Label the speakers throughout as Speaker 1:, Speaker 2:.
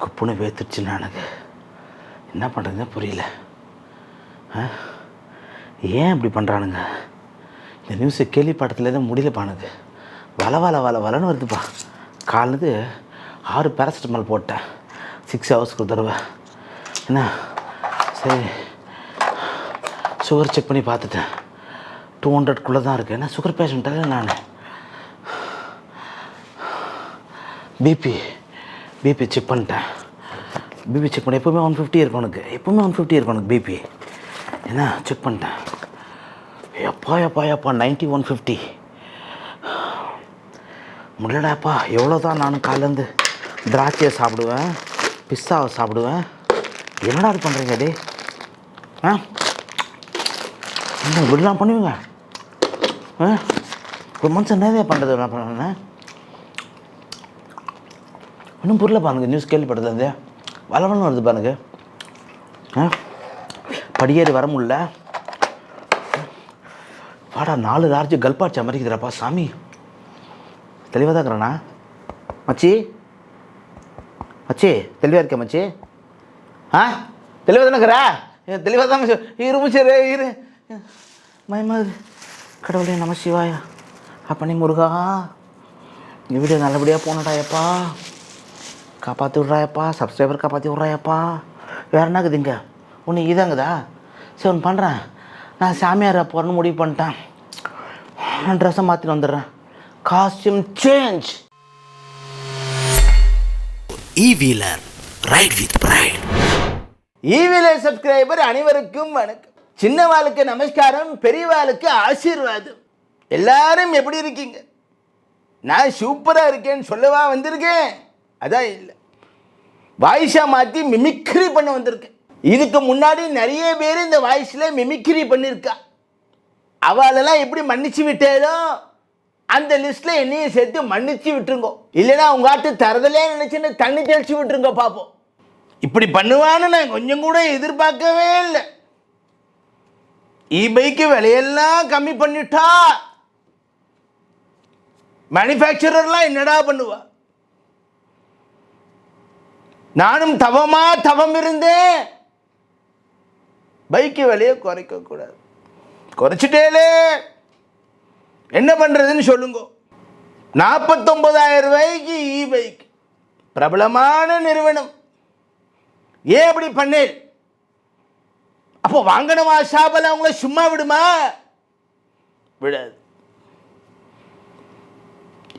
Speaker 1: குப்புன்னு வேத்துச்சுன்னா நானுக்கு என்ன பண்ணுறதுன்னு புரியல. ஆ? ஏன் இப்படி பண்ணுறானுங்க இந்த நியூஸை கேள்விப்படத்துலேருந்து தான் எனக்கு வல வல வல வலன்னு வருதுப்பா. காலது ஆறு பேராசிட்டமால் போட்டேன். சிக்ஸ் ஹவர்ஸ்க்கு ஒரு தடவை. என்ன? சரி. சுகர் செக் பண்ணி பார்த்துட்டேன். டூ ஹண்ட்ரட்குள்ளே தான் இருக்குது ஏன்னா சுகர் பேஷண்ட்டாக நான்? பிபி பிபி செக் பண்ணிட்டேன். பிபி செக் பண்ண. எப்போவுமே ஒன் ஃபிஃப்டி இருக்கும் உனக்கு. எப்போவுமே ஒன் ஃபிஃப்டி இருக்கும் உனக்கு பிபி என்ன? செக் பண்ணிட்டேன். எப்பா எப்பா எப்பா நைன்ட்டி ஒன் ஃபிஃப்டி முடியலடாப்பா. எவ்வளோ தான் நானும் காலேருந்து திராட்சையை சாப்பிடுவேன் பிஸ்ஸாவை சாப்பிடுவேன். என்னடா இது பண்ணுறீங்க டே ஆ? இன்னும் இப்படிலாம் பண்ணுவீங்க? ஆ? ஒரு மனுஷன் நிறைய பண்ணுறது நான் பண்ணேன் இன்னும் புரியல பாருங்க நியூஸ் கேள்விப்பட்டது வந்து வளவளம் வருது பாருங்க. ஆ? படியேறி வர முடியல. வாடா நாலு லார்ஜ் கல்பாட்சி அமரிக்குதுடாப்பா சாமி. தெளிவாக தான் இருக்கிறேண்ணா மச்சி? மச்சி தெளிவாக இருக்கேன் மச்சி? ஆ? தெளிவாக தானே இருக்கிறா? தெளிவாக தான் மச்சி இரு மயமாது கடவுளே நம சிவாயா. அப்பனே முருகா இந்த வீடியோ நல்லபடியாக போனடா எப்பா காப்பாற்றி விட்றாயப்பா சப்ஸ்கிரைபர் காப்பாற்றி விட்றாயப்பா வேற என்ன இருக்குதுங்க ஒன்று இதாங்குதா சரி ஒன்று பண்ணுறேன் நான் சாமியாரை போகிறேன்னு முடிவு பண்ணிட்டேன். நான் ட்ரெஸ்ஸை மாற்றிட்டு வந்துடுறேன். Costume change
Speaker 2: E-Wheeler. Ride with pride.
Speaker 1: ஈவிலே சப்ஸ்கிரைபர் அனைவருக்கும் வணக்கம். சின்னவாளுக்கு நமஸ்காரம் பெரியவாளுக்கு ஆசீர்வாதம். எல்லாரும் எப்படி இருக்கீங்க? நான் சூப்பராக இருக்கேன்னு சொல்லவா வந்திருக்கேன். அதான் இல்லை. வாய்ஸாக மாற்றி மிமிக்ரி பண்ண வந்திருக்கேன். இதுக்கு முன்னாடி நிறைய பேர் இந்த வாய்ஸில் மிமிக்ரி பண்ணியிருக்கா அவளெல்லாம் எப்படி மன்னிச்சு விட்டேனோ அந்த லிஸ்ட்டில் என்னையும் சேர்த்து மன்னிச்சு விட்டுருங்கோ. இல்லைன்னா உங்க ஆட்டு தரதலே நினச்சின்னு தண்ணி தெளிச்சு விட்டுருங்க பார்ப்போம் இப்படி பண்ணுவான்னு நான் கொஞ்சம் கூட எதிர்பார்க்கவே இல்லை. இ பைக்கு விலையெல்லாம் கம்மி பண்ணிட்டா. மேனுஃபேக்சரர்லாம் என்னடா பண்ணுவா? நானும் தவமா தவம் இருந்தேன் பைக்கு விலையை குறைக்க கூடாது. குறைச்சிட்டேலே. என்ன பண்றதுன்னு சொல்லுங்க. நாற்பத்தொன்பதாயிரம் ரூபாய்க்கு இ பைக் பிரபலமான நிறுவனம். ஏன் அப்படி பண்ணேன்? அப்போ வாங்கணுமா ஷாபல அவங்கள சும்மா விடுமா? விடாது.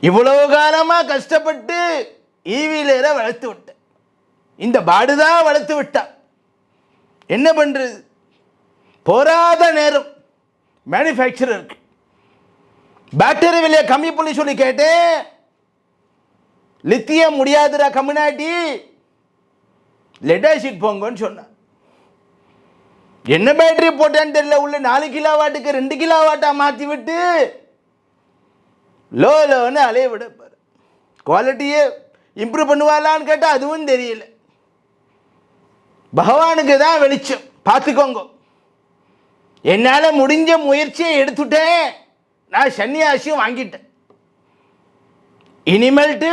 Speaker 1: இவ்வளவு காலமாக கஷ்டப்பட்டு ஈவியில வளர்த்து விட்டேன். இந்த பாடுதான் வளர்த்து விட்டான். என்ன பண்ணுறது போராத நேரம் மேனுஃபேக்சரருக்கு பேட்டரி விலையை கம்மி பண்ணி சொல்லி கேட்டேன். லித்தியம் முடியாதுடா கம்முனாட்டி. லெடாசிட் போங்கன்னு சொன்னான். என்ன பேட்டரி போட்டேன்னு தெரியல உள்ள நாலு கிலோ வாட்டுக்கு ரெண்டு கிலோ வாட்டாக மாற்றி விட்டு லோ லோன்னு அலைய விட பாரு குவாலிட்டியே இம்ப்ரூவ் பண்ணுவாளான்னு கேட்டால் அதுவும் தெரியல. பகவானுக்கு தான் வெளிச்சம். பார்த்துக்கோங்க. என்னால் முடிஞ்ச முயற்சியை எடுத்துட்டேன். நான் சன்னியாசியும் வாங்கிட்டேன். இனிமேல்ட்டு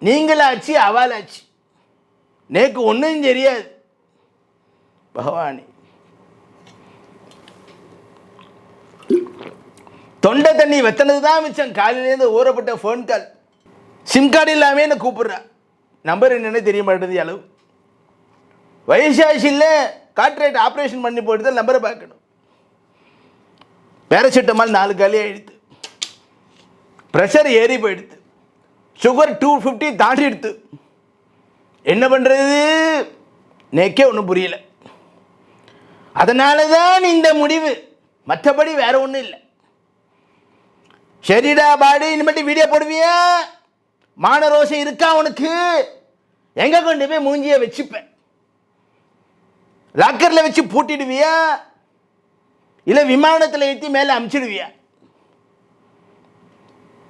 Speaker 1: நீங்களாச்சு அவளாச்சு. நேக்கு ஒன்றும் தெரியாது. பகவானி. தொண்டை தண்ணி வெத்தனது தான் மிச்சம். காலையிலேருந்து ஊறப்பட்ட ஃபோன் கால் சிம் கார்டு இல்லாமல் என்ன கூப்பிடுறா. நம்பர் என்னென்னு தெரிய மாட்டேது அளவு வயசாச்சு இல்லை ஆப்ரேஷன் பண்ணி போட்டு தான் நம்பரை பார்க்கணும். பேரசிட்டமால் நாலு காலி எடுத்து ப்ரெஷர் ஏறி போயிடுது சுகர் டூ ஃபிஃப்டி தாண்டி எடுத்து என்ன பண்ணுறது நேக்கே ஒன்றும் புரியல. அதனால தான் இந்த முடிவு. மற்றபடி வேற ஒன்றும் இல்லை. சரிடா பாடி இனிமேட்டு வீடியோ போடுவியா? மான ரோஷம் இருக்கா உனக்கு? எங்கே கொண்டு போய் மூஞ்சியை வச்சுப்பேன்? லாக்கரில் வச்சு பூட்டிடுவியா? இல்லை விமானத்தில் ஏற்றி மேலே அமுச்சிடுவியா?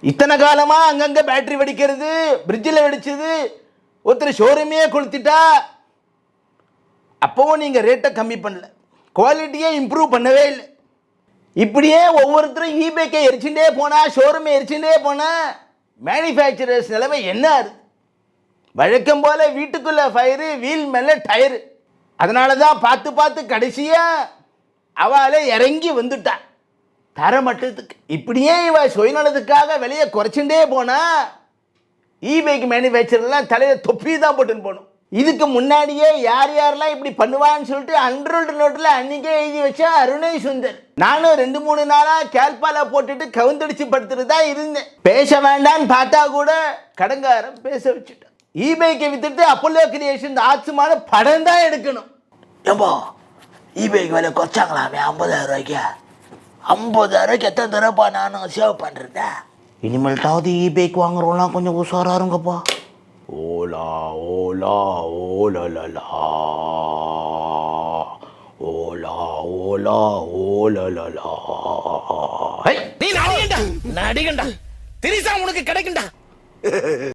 Speaker 1: இத்தனை காலமாக அங்கங்கே பேட்டரி வெடிக்கிறது பிரிட்ஜில் வெடிச்சது ஒருத்தர் ஷோரூமே கொளுத்திட்டா அப்போவும் நீங்கள் ரேட்டை கம்மி பண்ணல. குவாலிட்டியே இம்ப்ரூவ் பண்ணவே இல்லை. இப்படியே ஒவ்வொருத்தரும் ஈபேக்கை எரிச்சுட்டே போனால் ஷோரூமை எரிச்சுட்டே போனால் மேனுஃபேக்சரர்ஸ் நிலைமை என்ன இருக்கு வழக்கம் போல் வீட்டுக்குள்ளே ஃபயரு வீல் மேலே டயரு அதனால தான் பார்த்து பார்த்து கடைசியாக அவளே இறங்கி வந்துட்டான் தர மட்டத்துக்கு இப்படியே இவ சுயநலத்துக்காக விலையை குறைச்சுட்டே போனா இபைக்கு மேனுஃபேக்சர்லாம் தலையில் தொப்பி தான் போட்டுன்னு போகணும். இதுக்கு முன்னாடியே யார் யாரெல்லாம் இப்படி பண்ணுவான்னு சொல்லிட்டு அண்ட்ரோல்டு நோட்டில் அன்றைக்கே எழுதி வச்சா அருணை சுந்தர். நானும் ரெண்டு மூணு நாளாக கேல்பால போட்டுட்டு கவுந்தடிச்சு படுத்துட்டு தான் இருந்தேன். பேச வேண்டான்னு பார்த்தா கூட கடங்காரம் பேச வச்சுட்டேன் இபேக்கை வித்துட்டு அப்போலோ கிரியேஷன் ஆச்சுமான படம் தான் எடுக்கணும்.
Speaker 3: ஏம்பா இபேக்கு விலை குறைச்சாங்களாமே ஐம்பதாயிரம் ரூபாய்க்கு? ஐம்பதாயிரம் ரூபாய்க்கு எத்தனை தடவைப்பா நானும் சேவ் பண்ணுறதா
Speaker 1: இனிமேல்ட்டாவது இபேக் வாங்குறவங்களாம் கொஞ்சம் உஷாரா இருங்கப்பா. ஓலா ஓலா ஓலலலா. ஓலா ஓலா ஓலலலா.
Speaker 2: நீ நடிகண்டா நடிகண்டா திரிசா உனக்கு கிடைக்குண்டா.